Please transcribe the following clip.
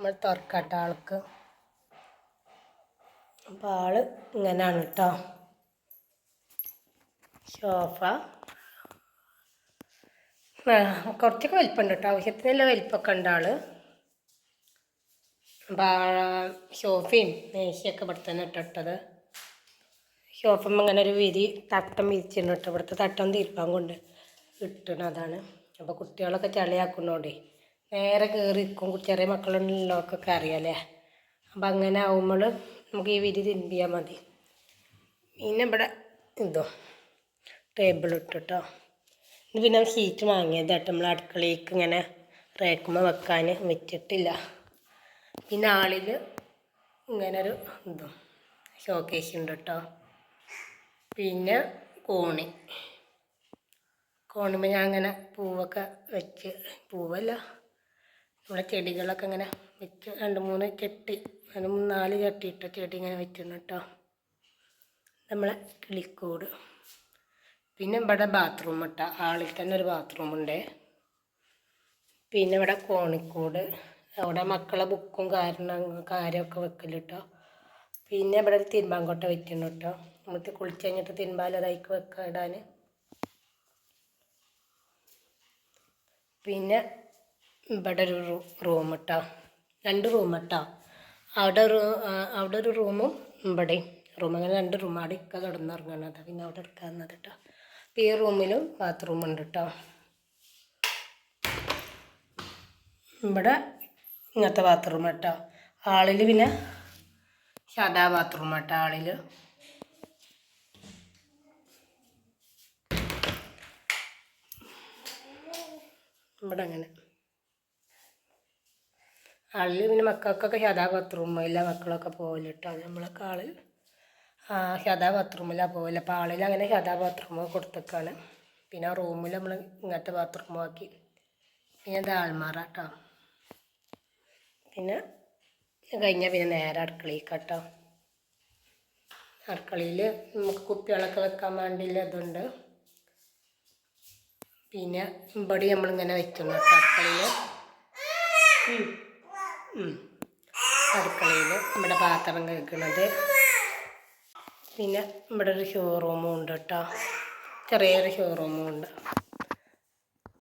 നമ്മൾ തുറക്കട്ട ആൾക്ക്. അപ്പോൾ ആൾ ഇങ്ങനെയാണ് കേട്ടോ സോഫ കുറച്ചൊക്കെ വലിപ്പമുണ്ട് കേട്ടോ ആവശ്യത്തിനല്ല വലിപ്പമൊക്കെ ഉണ്ട് ആൾ. സോഫയും മേശയൊക്കെ ഇവിടെ തന്നെ ഇട്ടിട്ടത് സോഫം അങ്ങനെ ഒരു വിരി തട്ടം വിരിച്ചിട്ടുണ്ട് കേട്ടോ ഇവിടുത്തെ തട്ടം തീർപ്പാൻ കൊണ്ട് ഇട്ടണതാണ് അപ്പോൾ കുട്ടികളൊക്കെ ചളിയാക്കുന്നോണ്ടേ. നേരെ നിൽക്കും ചെറിയ മക്കളുള്ളവർക്കൊക്കെ അറിയാമല്ലേ അപ്പം അങ്ങനെ ആവുമ്പോൾ നമുക്ക് ഈ വിരി തിരുമ്പിയാൽ മതി. പിന്നെ ഇവിടെ ഇതോ ടേബിൾ ഇട്ടിട്ടോ ഇത് പിന്നെ ഷീറ്റ് വാങ്ങിയത് കേട്ടോ നമ്മൾ അടുക്കളയിലേക്ക് ഇങ്ങനെ റേക്കുമ്പോൾ വെക്കാൻ വെച്ചിട്ടില്ല. പിന്നെ ആളിൽ ഇങ്ങനൊരു ഇതും ഷോക്കേസ് ഉണ്ട് കേട്ടോ പിന്നെ കോണി. കോണുമ്പോൾ ഞാൻ അങ്ങനെ പൂവൊക്കെ വെച്ച് പൂവല്ല? നമ്മളെ ചെടികളൊക്കെ ഇങ്ങനെ വെച്ച് രണ്ട് മൂന്ന് ചട്ടി രണ്ട് മൂന്ന് നാല് ചട്ടി ഇട്ട ചെടി ഇങ്ങനെ വെച്ചിരുന്നു കേട്ടോ നമ്മളെ കിളിക്കൂട്. പിന്നെ ഇവിടെ ബാത്റൂം ഇട്ട ആളിൽ തന്നെ ഒരു ബാത്റൂം ഉണ്ട്. പിന്നെ ഇവിടെ കോണിക്കൂട്. അവിടെ മക്കളെ ബുക്കും കാരണം കാര്യമൊക്കെ വെക്കൽ കേട്ടോ പിന്നെ ഇവിടെ ഒരു തിരുമ്പാങ്കോട്ട വെക്കുന്നു കേട്ടോ നമുക്ക് കുളിച്ച് കഴിഞ്ഞിട്ട് തിരുമ്പാലതായിക്ക് വെക്കാൻ പിന്നെ ഇവിടെ ഒരു റൂം കേട്ടോ രണ്ട് റൂം കേട്ടോ അവിടെ അവിടെ ഒരു റൂമും ഇവിടെ. റൂം അങ്ങനെ രണ്ട് റൂം. അവിടെ ഇക്ക കിടന്നിറങ്ങണത് പിന്നെ അവിടെ എടുക്കാവുന്നത് കേട്ടോ അപ്പോൾ ഈ റൂമിലും ബാത്റൂം ഉണ്ട് കേട്ടോ ഇവിടെ ഇങ്ങനത്തെ ബാത്റൂം കേട്ടോ ഹാളിൽ പിന്നെ സാധാ ബാത്റൂം കേട്ടോ ഹാളിൽ ഇവിടെ അങ്ങനെ. ഹാളിൽ പിന്നെ മക്കൾക്കൊക്കെ സാധാ ബാത്റൂമില്ല മക്കളൊക്കെ പോകൽ കേട്ടോ നമ്മളൊക്കെ ആൾ ആ ബാത്റൂമില്ല പോകൽ അപ്പോൾ ആളിൽ അങ്ങനെ സാധാ ബാത്റൂം കൊടുത്തേക്കാണ്. പിന്നെ റൂമിൽ നമ്മൾ ഇങ്ങനത്തെ ബാത്റൂം ആക്കി. പിന്നെ ആൾമാറ കേട്ടോ പിന്നെ കഴിഞ്ഞാൽ പിന്നെ നേരെ അടുക്കളയിൽ കേട്ടോ അടുക്കളയിൽ നമുക്ക് കുപ്പികളൊക്കെ വെക്കാൻ വേണ്ടിയുള്ള ഇതുണ്ട്. പിന്നെ ഇവിടെ നമ്മളിങ്ങനെ വെക്കുന്നു കേട്ടോ അടുക്കളയിൽ അടുക്കളയിൽ നമ്മുടെ പാത്രം കേൾക്കുന്നത് പിന്നെ ഇവിടെ ഒരു ഷോറൂമും ഉണ്ട് കേട്ടോ. ചെറിയൊരു ഷോറൂമും ഉണ്ട്.